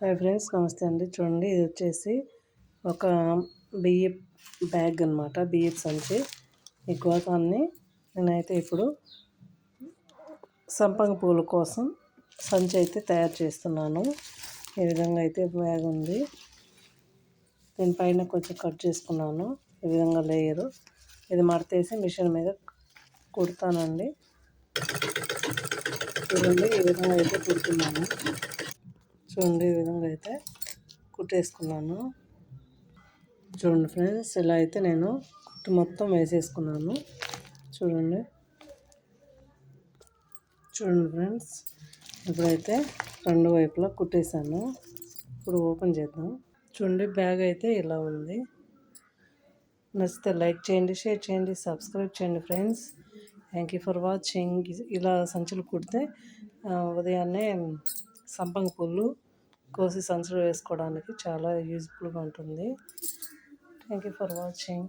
Hi friends నమస్తే అండి. చూడండి ఇది వచ్చేసి ఒక బియ్య బ్యాగ్ అనమాట బియ్యపు సంచి. ఈ గోతాన్ని నేనైతే ఇప్పుడు సంపంగ పూల కోసం సంచి అయితే తయారు చేస్తున్నాను. ఈ విధంగా అయితే బ్యాగ్ ఉంది. దీనిపైన కొంచెం కట్ చేసుకున్నాను. ఈ విధంగా లేయరు. ఇది మడతేసి మిషన్ మీద కుడతానండి. చూడండి ఈ విధంగా అయితే కుడుతున్నాను. చూడండి ఈ విధంగా అయితే కుట్టేసుకున్నాను. చూడండి ఫ్రెండ్స్ ఇలా అయితే నేను కుట్టు మొత్తం వేసేసుకున్నాను. చూడండి. చూడండి ఫ్రెండ్స్ ఇప్పుడైతే రెండు వైపులా కుట్టేశాను. ఇప్పుడు ఓపెన్ చేద్దాం. చూడండి బ్యాగ్ అయితే ఇలా ఉంది. నచ్చితే లైక్ చేయండి షేర్ చేయండి సబ్స్క్రైబ్ చేయండి friends. Thank you for watching. ఇలా సంచులు కుడితే ఉదయాన్నే సంపంగి పూలు కోసి సంచులు వేసుకోవడానికి చాలా యూజ్ఫుల్గా ఉంటుంది. Thank you for watching.